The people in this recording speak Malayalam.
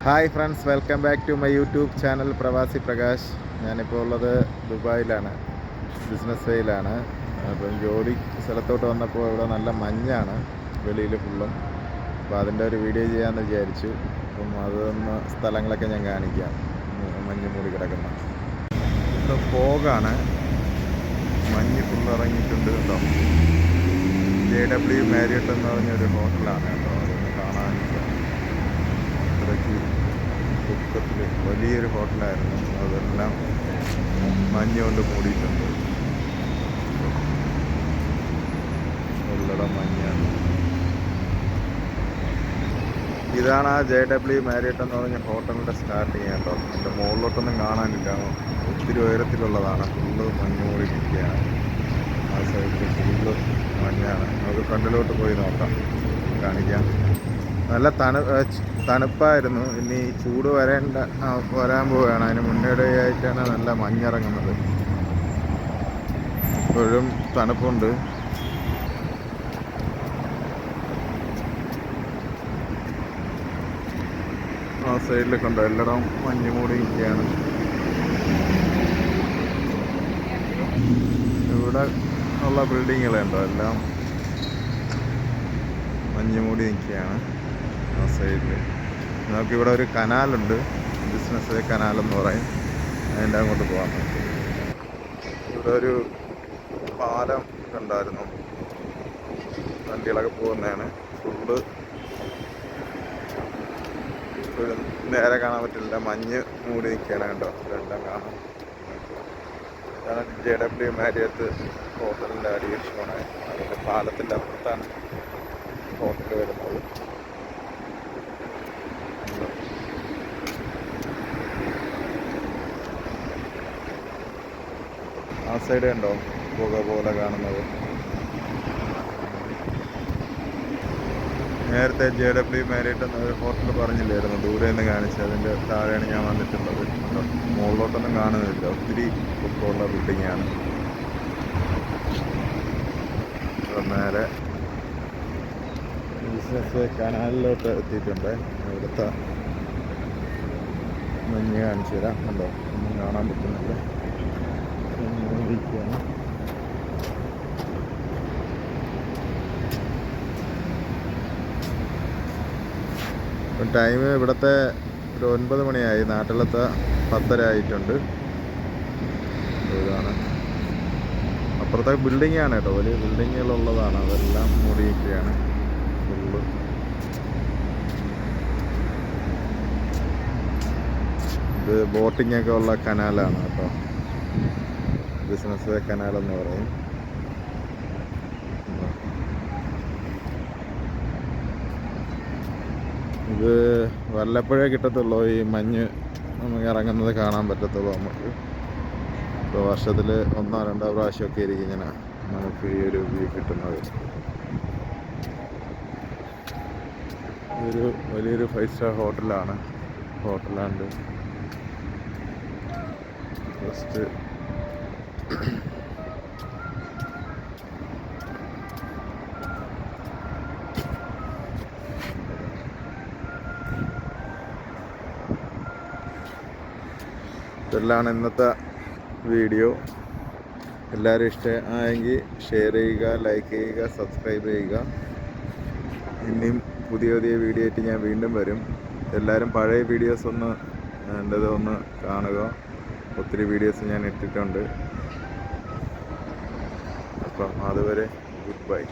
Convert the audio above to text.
Hi friends welcome back to my YouTube channel Pravasi Prakash. ഞാനിപ്പോൾ ഉള്ളത് ദുബായിലാണ് ബിസിനസ് വേയിലാണ് അപ്പം ജോലി സ്ഥലത്തോട്ട് വന്നപ്പോൾ ഇവിടെ നല്ല മഞ്ഞാണ് വെളിയിൽ ഫുള്ളും അപ്പോൾ അതിന്റെ ഒരു വീഡിയോ ചെയ്യാമെന്ന് വിചാരിച്ചു. അപ്പം അതൊന്ന് സ്ഥലങ്ങളൊക്കെ ഞാൻ കാണിക്കാം. മഞ്ഞ് മൂടി കിടക്കുന്ന. ഇവിടെ ഫോഗാണ് മഞ്ഞ് ഫുള്ള് ഇറങ്ങിയിട്ടുണ്ട് കേട്ടോ. ജെ ഡബ്ല്യു മാരിയട്ട് എന്ന് പറഞ്ഞൊരു ഹോട്ടലാണ് കേട്ടോ. അതൊന്ന് കാണാനില്ല. അത്രയ്ക്ക് ദുഃഖത്തിൽ വലിയൊരു ഹോട്ടലായിരുന്നു. അതെല്ലാം മഞ്ഞ് കൊണ്ട് മൂടിയിട്ടുണ്ട്. ഉള്ളട മഞ്ഞാണ്. ഇതാണ് ആ ജെ ഡബ്ല്യു മാരിയട്ട് എന്ന് പറഞ്ഞ ഹോട്ടലിന്റെ സ്റ്റാർട്ടിങ് കേട്ടോ. എന്റെ മുകളിലോട്ടൊന്നും കാണാനില്ല. ഒത്തിരി ഉയരത്തിലുള്ളതാണ്. ഫുള്ള് മഞ്ഞ് മൂടി നിൽക്കുകയാണ്. ആ സൈഡിൽ ഫുള്ള് മഞ്ഞാണ് നമുക്ക് ഫ്രണ്ടിലോട്ട് പോയി നോക്കാം. കാണിക്കാം. നല്ല തണു തണുപ്പായിരുന്നു. ഇനി ചൂട് വരേണ്ട വരാൻ പോവുകയാണ്. അതിന് മുന്നോടിയായിട്ടാണ് നല്ല മഞ്ഞിറങ്ങുന്നത്. ഇപ്പോഴും തണുപ്പുണ്ട്. ആ സൈഡിലൊക്കെ കണ്ടോ? എല്ലായിടവും മഞ്ഞ് മൂടി നിൽക്കുകയാണ് ഇവിടെ ഉള്ള ബിൽഡിങ്ങുകളുണ്ടോ എല്ലാം മഞ്ഞ് മൂടി നിൽക്കുകയാണ് ആ സൈഡിൽ നമുക്കിവിടെ ഒരു കനാലുണ്ട്. ബിസിനസ് കനാലെന്ന് പറയും. അതിന്റെ അങ്ങോട്ട് പോകാൻ ഇവിടെ ഒരു പാലം കണ്ടായിരുന്നു. വണ്ടികളൊക്കെ പോകുന്നതാണ്. ഫുള്ള് നേരെ കാണാൻ പറ്റില്ല. മഞ്ഞ് മൂടി നിൽക്കുകയാണ് കേട്ടോ ഇതെല്ലാം കാണാം. ഇതാണ് ജെ ഡബ്ല്യു മാരിയത്ത് ഹോട്ടലിന്റെ അടിയക്ഷമാണ്. അതിന്റെ പാലത്തിന്റെ അപ്പുറത്താണ് ഹോട്ടൽ വരുന്നത്. ആ സൈഡ് ഉണ്ടോ പുക പോലെ കാണുന്നത്. നേരത്തെ ജെ ഡബ്ല്യു മാരിയറ്റ് എന്ന ഒരു ഹോട്ടൽ പറഞ്ഞില്ലായിരുന്നു. ദൂരെ നിന്ന് കാണിച്ച് അതിന്റെ താഴെയാണ് ഞാൻ വന്നിട്ടുള്ളത്? മുകളിലോട്ടൊന്നും കാണുന്നില്ല. ഒത്തിരി പൊക്കമുള്ള ബിൽഡിങ്ങാണ് നേരെ ബിസിനസ് കനാലിലോട്ട് എത്തിയിട്ടുണ്ട്. ഇവിടുത്തെ മഞ്ഞ് കാണിച്ചു തരാം കണ്ടോ? ഒന്നും കാണാൻ പറ്റുന്നില്ല. മഞ്ഞ് ടൈം ഇവിടുത്തെ ഒരു ഒൻപത് മണിയായി. നാട്ടിലത്തെ പത്തര ആയിട്ടുണ്ട്. ഇതാണ്. അപ്പുറത്തെ ബിൽഡിംഗ് ആണ് കേട്ടോ. വലിയ ബിൽഡിങ്ങുകളുള്ളതാണ് അതെല്ലാം മൂടിയിരിക്കുകയാണ്. ഫുള്ള്. ഇത് ബോട്ടിംഗ് ഒക്കെ ഉള്ള കനാലാണ് കേട്ടോ. ബിസിനസ് കനാൽ എന്ന് പറയും. ഇത് വല്ലപ്പോഴേ കിട്ടത്തുള്ളൂ ഈ മഞ്ഞ് നമുക്ക് ഇറങ്ങുന്നത് കാണാൻ പറ്റത്തുള്ളൂ നമുക്ക്. ഇപ്പോൾ വർഷത്തിൽ ഒന്നോ രണ്ടോ പ്രാവശ്യമൊക്കെ ആയിരിക്കും ഇങ്ങനെ നമുക്ക് ഈ ഒരു വ്യൂ കിട്ടുന്നത്. ഇതൊരു വലിയൊരു ഫൈവ് സ്റ്റാർ ഹോട്ടലാണ്. ഹോട്ടലാണ്ട് ജസ്റ്റ് ഇതെല്ലാം ഇന്നത്തെ വീഡിയോ. എല്ലാവരും ഇഷ്ടമായെങ്കിൽ ഷെയർ ചെയ്യുക ലൈക്ക് ചെയ്യുക സബ്സ്ക്രൈബ് ചെയ്യുക. ഇനിയും പുതിയ പുതിയ വീഡിയോ ആയിട്ട് ഞാൻ വീണ്ടും വരും. എല്ലാവരും പഴയ വീഡിയോസ് ഒന്ന് എന്റെത് ഒന്ന് കാണുക. ഒത്തിരി വീഡിയോസ് ഞാൻ ഇട്ടിട്ടുണ്ട്. അപ്പം അതുവരെ ഗുഡ് ബൈ